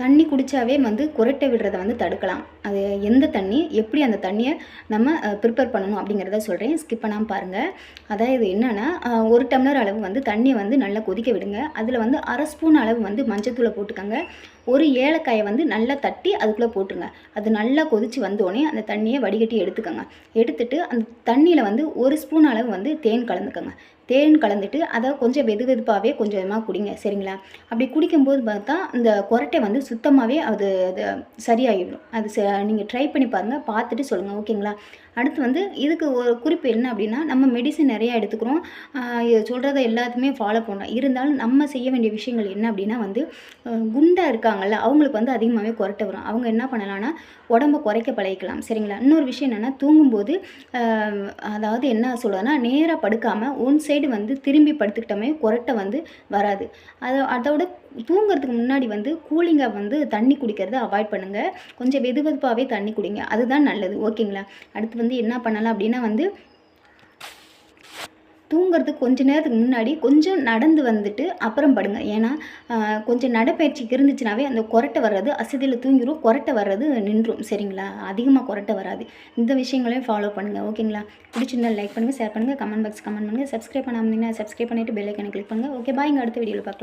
தண்ணி குடித்தாவே வந்து குரட்டை விடுறத வந்து தடுக்கலாம். அது எந்த தண்ணி எப்படி அந்த தண்ணியை நம்ம ப்ரிப்பேர் பண்ணணும் அப்படிங்கிறத சொல்கிறேன் ஸ்கிப் பண்ணாமல் பாருங்கள் அதாவது என்னென்னா ஒரு டம்ளர் அளவு வந்து தண்ணியை வந்து நல்லா கொதிக்க விடுங்க. அதில் வந்து அரை ஸ்பூன் அளவு வந்து மஞ்சத்தூளை போட்டுக்கோங்க. ஒரு ஏலக்காயை வந்து நல்லா தட்டி அதுக்குள்ளே போட்டுருங்க. அது நல்லா கொதித்து வந்தோடனே அந்த தண்ணியை வடிகட்டி எடுத்துக்கோங்க. எடுத்துட்டு அந்த தண்ணியில் வந்து ஒரு ஸ்பூன் அளவு வந்து தேன் கலந்துக்கோங்க. தேன் கலந்துட்டு அதை கொஞ்சம் வெது வெதுப்பாகவே கொஞ்சமாக குடிங்க சரிங்களா? அப்படி குடிக்கும்போது பார்த்தா இந்த குரட்டை வந்து சுத்தமாகவே அது அது சரியாகிடும் அது ச நீங்கள் ட்ரை பண்ணி பாருங்கள் பார்த்துட்டு சொல்லுங்கள் ஓகேங்களா? அடுத்து வந்து இதுக்கு ஒரு குறிப்பு என்ன அப்படின்னா நம்ம மெடிசன் நிறையா எடுத்துக்கிறோம். சொல்கிறத எல்லாத்தையுமே ஃபாலோ பண்ணுறோம் இருந்தாலும் நம்ம செய்ய வேண்டிய விஷயங்கள் என்ன அப்படின்னா வந்து குண்டாக இருக்காங்கல்ல அவங்களுக்கு வந்து அதிகமாகவே குரட்டை வரும். அவங்க என்ன பண்ணலான்னா உடம்ப குறைக்க பழகிக்கலாம் சரிங்களா? இன்னொரு விஷயம் என்னென்னா தூங்கும்போது அதாவது என்ன சொல்கிறதுனா நேராக படுக்காமல் ஒன் சைட் வந்து திரும்பி படுத்துக்கிட்டோமே குரட்டை வந்து வராது. அதை அதோட தூங்குறதுக்கு முன்னாடி வந்து கூலிங்காக வந்து தண்ணி குடிக்கிறத அவாய்ட் பண்ணுங்கள் கொஞ்சம் வெது வெதுப்பாகவே தண்ணி குடிங்க. அதுதான் நல்லது. ஓகேங்களா அடுத்து வந்து என்ன பண்ணலாம் அப்படின்னா வந்து தூங்குறதுக்கு கொஞ்ச நேரத்துக்கு முன்னாடி கொஞ்சம் நடந்து வந்துட்டு அப்புறம் படுங்க. ஏன்னா கொஞ்சம் நடைப்பயிற்சிக்கு இருந்துச்சுனாவே அந்த கொரட்டை வர்றது அசதியில் தூங்கிடும் கொரட்டை வர்றது நின்றும் சரிங்களா? அதிகமாக கொரட்டை வராது. இந்த விஷயங்களையும் ஃபாலோ பண்ணுங்கள் ஓகேங்களா? பிடிச்சிருந்தால் லைக் பண்ணுங்கள் ஷேர் பண்ணுங்கள் கமெண்ட் பாக்ஸ் கமெண்ட் பண்ணுங்கள் சப்ஸ்கிரைப் பண்ணாமல் சப்ஸ்கிரைப் பண்ணிவிட்டு பெல்லைக்கனை கிளிக் பண்ணுங்கள் ஓகே பாய் இங்கே அடுத்த வீடியோவில் பார்க்கலாம்.